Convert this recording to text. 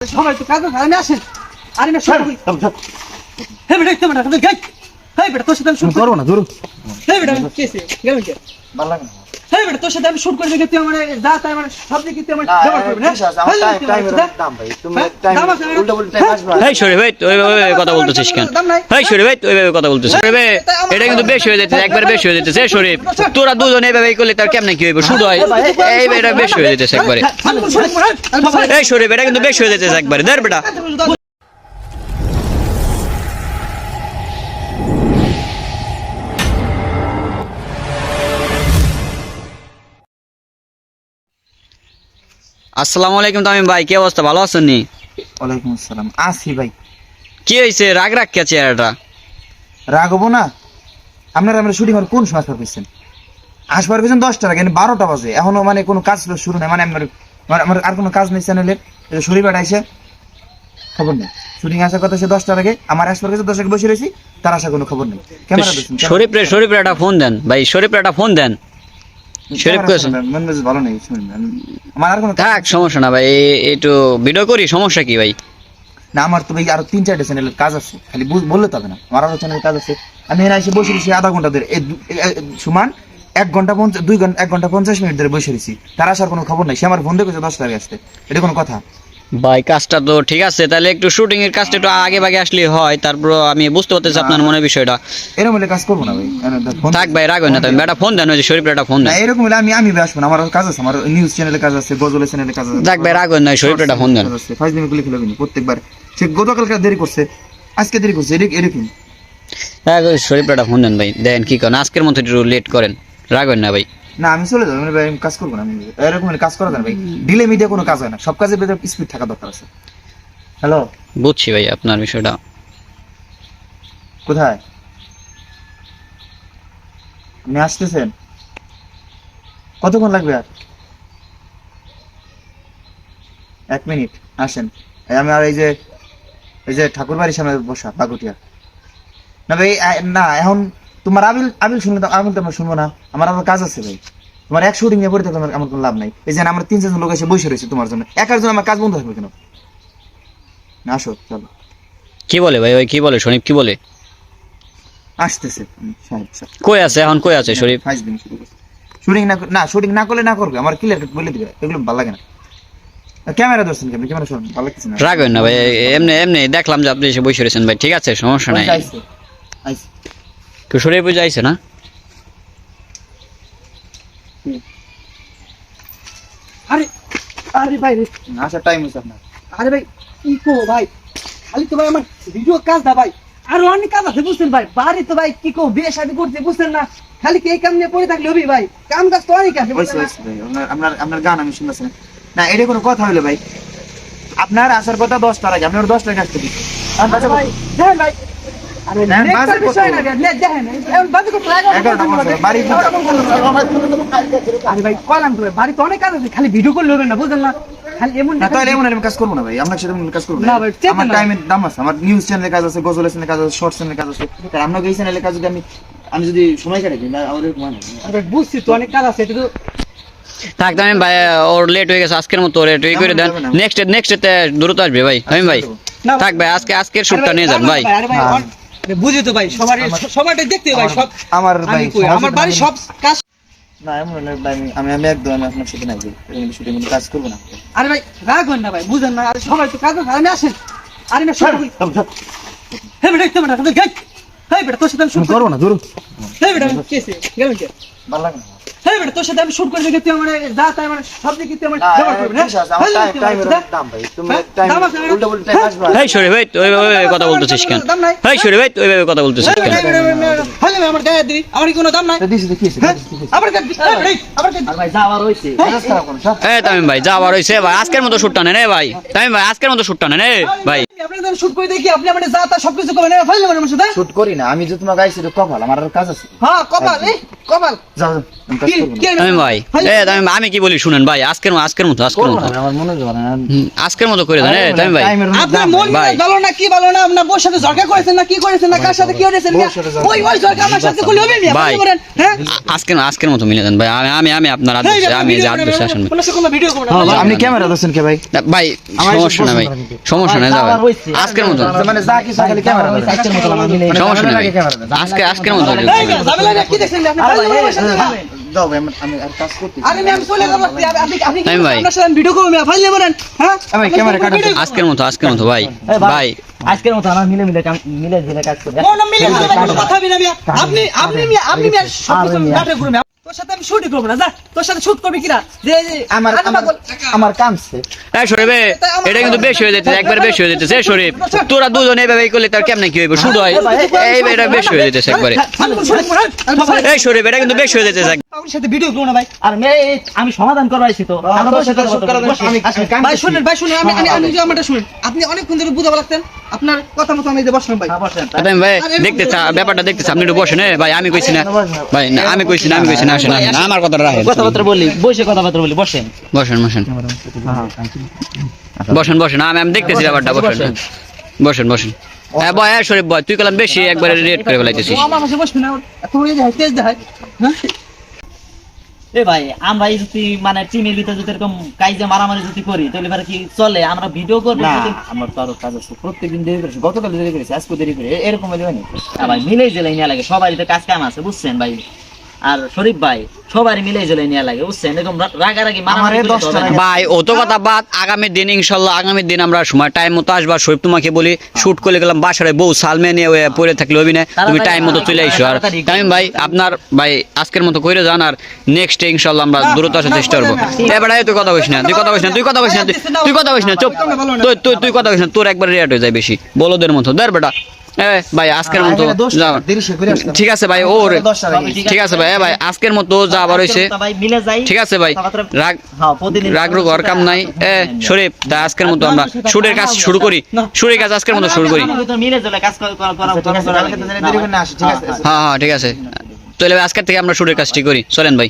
সবাই তো কাজ আমি আসেন। আরে না সবাই হে বেটা একটু বেটা গাই হে বেটা তোর সাথে আমি শুট করব না ধরো। হে বেটা কেসে গেলেন কে ভালো লাগে না। হে বেটা তোর সাথে আমি শুট করে আমার যা তাই আমার সব দিকে তুই আমার জমা করবি না দাম ভাই। তুমি হ্যাঁ? উল্টো আসবে। এই সরে ভাই তুই ওইভাবে কথা বলতেছিস কেন দাম নাই। এই সরে ভাই তুই ওইভাবে কথা বলতেছিস সরে ভাই, এটা কিন্তু বেশি হয়ে যাচ্ছে একবার বেশি হয়ে যাচ্ছে শরীফ তোরা দুজন এইভাবে করলে তার কেমনে কি হইব শুধু হয় এই এটা বেশি হয়ে যাচ্ছে একবারে এই শরীফ এটা কিন্তু বেশি হয়ে যাচ্ছে একবারে ধর বেটা আসসালামু আলাইকুম তামিম ভাই কি অবস্থা? ভালো আছেন নি? ওয়ালাইকুম আসসালাম। আসি ভাই। কি হয়েছে রাগ রাগ কে চেহারাটা রাগবো না? আপনারা আমরা শুটিং আর কোন সময় আসবার পেয়েছেন আসবার পেয়েছেন দশটা আগে বারোটা বাজে। এখনও মানে কোনো কাজ শুরু নেই মানে আমার আমার- আর কোনো কাজ নেই চ্যানেলের শরীর এসে খবর নেই। শুটিং আসার কথা সে দশটার আগে আমার আসবার কাছে দশ আগে বসে রয়েছি তার আসা কোনো খবর নেই। ক্যামেরা শরীফ রে শরীফ একটা ফোন দেন। ভাই শরীফ একটা ফোন দেন। শরীফ। মন মেজাজ ভালো নেই আমার আর কোনো থাক সমস্যা না ভাই একটু ভিডিও করি সমস্যা কি ভাই? না আমার তো ভাই আরও তিন চারটে চ্যানেলের কাজ আছে খালি বললে তবে না আমার আরও চ্যানেলের কাজ আছে। আমি এখানে এসে বসে রয়েছি আধা ঘণ্টা ধরে সমান এক ঘণ্টা পঞ্চাশ দুই ঘণ্টা এক ঘণ্টা পঞ্চাশ মিনিট ধরে বসে রয়েছি তার আসার কোনো খবর নাই সে আমার ফোন দেখেছে দশ তারিখ আসতে এটা কোনো কথা। ভাই কাজটা তো ঠিক আছে তাহলে একটু শুটিং এর কাজটা একটু আগে ভাগে আসলে হয় তারপর আমি বুঝতে পারতেছি আপনার মনে বিষয়টা। এরকম হলে কাজ করব না ভাই। থাক ভাই রাখবেন না তুমি একটা ফোন দেন ওই যে শরীফ একটা ফোন না দেন। এরকম হলে আমি আমি আসব না আমার কাজ আছে আমার নিউজ চ্যানেলে কাজ আছে গজলের চ্যানেলে কাজ আছে। থাক ভাই রাখবেন না শরীফ একটা ফোন দেন। ফাইভ দিনে গুলি খেলাবি প্রত্যেকবার। সে গতকালকে দেরি করছে আজকে দেরি করছে এরকম হ্যাঁ শরীফ একটা ফোন দেন ভাই দেন কি করেন? আজকের মতো একটু লেট করেন। রাখবেন না ভাই। না আমি চলে যাব। ভাই আমি কাজ করব না আমি এরকম হলে কাজ করা যায় না ভাই। ডিলে মিডিয়া কোনো কাজ হয় না। সব কাজের ভেতরে স্পিড থাকা দরকার আছে। হ্যালো বুঝছি ভাই আপনার বিষয়টা। কোথায়? আপনি আসতেছেন? কতক্ষণ লাগবে আর? এক মিনিট আসেন। এই আমি আর এই যে এই যে ঠাকুর বাড়ির সামনে বসা বাগুটিয়া। না ভাই না এখন তোমার আবিল আবিল শুনলে আবিল তো আমরা শুনব না। আমার আবার কাজ আছে ভাই। তোমার এক শুটিং নিয়ে পড়ে থাকলে আমার- কোনো লাভ নাই। এই যে আমরা তিন চারজন লোক এসে বসে রয়েছে তোমার জন্য। একার জন্য আমার কাজ বন্ধ থাকবে কেন? না আসো চলো। কি বলে ভাই ওই কি বলে শরীফ কি বলে? আসতেছে। সাহেব। কই আছে এখন কই আছে শরীফ? ফাইভ দিন শুরু করছে শুটিং না না শুটিং না করলে না করবে। আমার ক্লিয়ার বলে দিবে। এগুলো ভালো লাগে না। ক্যামেরা ধরছেন কেমন? ক্যামেরা শুনুন ভালো লাগছে না? রাখবেন না ভাই এমনি এমনি দেখলাম যে আপনি এসে বসে রয়েছেন ভাই। ঠিক আছে সমস্যা নাই। ওই আইছে, বুঝে আইছে না? আরে আরে ভাই আসার টাইম হয়েছে আপনার। আরে ভাই কি কো ভাই? খালি তো ভাই আমার ভিডিও কাজ দা ভাই। আর অনেক কাজ আছে বুঝছেন ভাই? বাড়ি তো ভাই কি কো বিয়ে শাদী করতে বুঝছেন না? খালি কি এই কাম নিয়ে পড়ে থাকলে হবি ভাই? কাম কাজ তো অনেক আছে? আপনার আপনার আপনার গান আমি শুনতেছি না। এটা কোনো কথা হইল ভাই। আপনার আসার কথা দশটার আগে আপনি ওর দশটার কাছে দিচ্ছেন। আচ্ছা ভাই দেখেন ভাই। আরে দেখেন, নেক্সট বাজে বিষয় কত? না দে- দেখেন এখন বাজে কত? এগারোটা পঞ্চাশ, বাড়ি আরে ভাই কলাম তো ভাই, বাড়ি তো অনেক কাজ আছে খালি ভিডিও করলে হবে না বুঝলেন না? খালি এমন তাহলে এমন আমি কাজ করব না ভাই আপনার সাথে কাজ করব না। না ভাই, আমার টাইমের দাম আছে আমার নিউজ চ্যানেলের কাজ আছে কাজ আছে শর্ট চ্যানেলের কাজ আছে। তাই আপনাকে এই চ্যানেলের কাজ যদি আমি আমি যদি সময় কাটাই না। আমাদের মানে বুঝছি তো অনেক কাজ আছে থাক ভাই ওর লেট হয়ে গেছে আজকের মতো লেট হয়ে করে দেন। নেক্সট নেক্সট দ্রুত আসবে ভাই ভাই। না, থাক ভাই আজকে আজকের শুটটা নিয়ে যান ভাই। আরে ভাই। অন- আরে বুঝি তো ভাই সবার সবারটাই দেখতে ভাই সব আমার ভাই আমার বাড়ি সব কাজ না এমন ভাই আমি- আমি একদম আমি আপনার সাথে নাই শুটিং কাজ করব না। আরে ভাই রাখবেন না ভাই বুঝেন না আরে সবাই তো কাজ আমি আসেন। আরে না সবাই হে বেটা একটু বেটা গাই হে বেটা তোর সাথে আমি শুট করব না ধরুন। হে বেটা কেসে গেলেন কে? ভালো লাগে না। হে বেটা তোর সাথে আমি শুট করে দেখে তুই আমার যা তাই আমার সব দিকে তুই আমার না, করবি না ঠিক আছে, আমার time- time এর দাম ভাই। তুমি হ্যাঁ? উল্টো হ্যাঁ? আসবে। এই শরীফ ভাই তুই ওইভাবে কথা বলতেছিস কেন ভাই তুই ওইভাবে কথা বলতেছিস কেন আমার গায়ে দিবি আমার কি কোনো দাম নাই দিছি? হ্যাঁ? আবার। এই তামিম ভাই যা আবার হইছে ভাই আজকের মতো শুটটা নেন ভাই তামিম ভাই আজকের মতো শুটটা নেন ভাই আপনি শুট করে দেখি আপনি আমার যা তা সবকিছু আমার সাথে করি না আমি যে তোমার গাইছি কপাল আমার কাজ আছে হ্যাঁ কপাল এই কপাল যাও না। ভাই এ আমি কি বলি শুনেন ভাই আজকের মতো আজকের মতো আজকের মতো। না, মনে হয় না। আজকের মতো করে দেন তামিম ভাই। আপনার মন ভাই। ভালো না কি ভালো না আপনার বউর সাথে ঝগড়া করেছেন না কি করেছেন না কার সাথে কি করেছেন ওই ওই ঝগড়া আমার সাথে করলে হবে ভাই। হ্যাঁ? আজকের আজকের মতো মিলে দেন ভাই। আমি আমি আমি আপনার হাত আমি যে আসেন হ্যাঁ, না আপনি ক্যামেরা কে ভাই? ভাই সমস্যা না ভাই। না সমস্যা নাই যাবে আজকের মতো। মানে যা কিছু খালি ক্যামেরা আজকের মতো মানে সমস্যা। আজকে আজকের মতো ঝামেলা না, কি দেখছেন আপনি? দাও আমি- আর কাজ। আরে চলে যাব। আপনি আপনি। আপনার সাথে ভিডিও করব ফাইল নেবেন হ্যাঁ? ভাই, ক্যামেরা কাটেন। আজকের মতো আজকের মতো ভাই ভাই, আজকের মতো আমার মিলে মিলে মিলে কাজ কোন মিলে যাবে কথা হবে আপনি আপনি আপনি সব কিছু আরে মিয়া। নাটক করবেন মিয়া। তোর সাথে আমি শুটই করব না যা। তোর সাথে শুট করবি কিনা যে যে আমার আমার কামছে এই শরীফ এটা কিন্তু বেশি হয়ে যাচ্ছে একবার বেশি হয়ে যাচ্ছে। শরীফ তোরা দুজন এইভাবে করলে তার কেমনে কি হইব? শুধু হয়। এই এটা বেশি হয়ে যাচ্ছে একবারে। শুট এই শরীফ এটা কিন্তু বেশি হয়ে যাচ্ছে আপনার সাথে ভিডিও করব না ভাই। আর মেয়ে আমি সমাধান করবাইছি তো। আমরা তোর বসে সাথে কথা শুট করা বলব। দরকার, আমি- আমি কাম ভাই শুনেন ভাই শুনেন আমি আমি আমি যে আমারটা শুনেন। আপনি অনেকক্ষণ ধরে বুঝাবো লাগতেন আপনার কথা মতো আমি বসলাম ভাই। হ্যাঁ, বসেন। ভাই। দেখতে ব্যাপারটা দেখতে আপনি একটু বসেন ভাই আমি কইছি না। ভাই না, আমি কইছি না আমি কইছি না আসেন আসেন, আমার কথাটা রাখেন। কথাবার্তা বলি বসে কথাবার্তা বলি বসেন। বসেন বসেন। বসেন বসেন আমি আমি দেখতেছি ব্যাপারটা বসেন। বসেন। বসেন হ্যাঁ বয় হ্যাঁ শরীফ বয় তুই কলাম বেশি একবারে রেট করে ফেলাইতেছিস। আমার বসবে না এত তেজ দেখায় হ্যাঁ? এ ভাই আমরা যদি মানে টিমের ভিতরে যদি এরকম কাইজে মারামারি যদি করি তাহলে এবার কি চলে? আমরা ভিডিও করব না আমার তো আরও কাজ আছে। প্রত্যেকদিন দেরি করেছি গতকাল দেরি করেছি আজকে দেরি করে এরকম হলে ভাই মিলে জেলে নিয়ে লাগে সবাই তো কাজ কাম আছে বুঝছেন ভাই? আর শরীফ ভাই সবাই মিলে জেলে নিয়ে লাগে বুঝছেন? এরকম রাগারাগি। ভাই ও তো কথা বাদ আগামী দিন ইনশাল্লাহ আগামী দিন আমরা সময় টাইম মতো আসবা। শরীফ তোমাকে বলি শুট করে গেলাম বাসারে বউ সালমে নিয়ে পড়ে থাকলে হবি না তুমি টাইম মতো চলে আইসো। আর টাইম ভাই আপনার ভাই আজকের মতো কইরে যান আর নেক্সট ইনশাল্লাহ আমরা দ্রুত আসার চেষ্টা করব। এবারে তুই কথা কইস না তুই কথা কইস না তুই কথা কইস না তুই- তুই কথা কইস না চুপ। তুই তুই তুই কথা কইস না তোর একবার রেট হয়ে যায় বেশি। বলদের মতো দেখ বেটা। ভাই আজকের মতো আগে দশটা, যাও। দেরি সে করে আসলাম। ঠিক আছে ভাই ওর ঠিক আছে ভাই ভাই আজকের মতো যা আবার হইছে আজকের মতো ভাই মিলে যাই। ঠিক আছে ভাই রাগ হ্যাঁ, রাগ রোগ হওয়ার কাম নাই। এ শরীফ তা আজকের মতো আমরা শুটের কাজ শুরু করি। শুটের কাজ আজকের মতো শুরু করি। আচ্ছা। হ্যাঁ হ্যাঁ ঠিক আছে। তাহলে আজকের থেকে আমরা শুটের কাজটি করি। চলেন ভাই।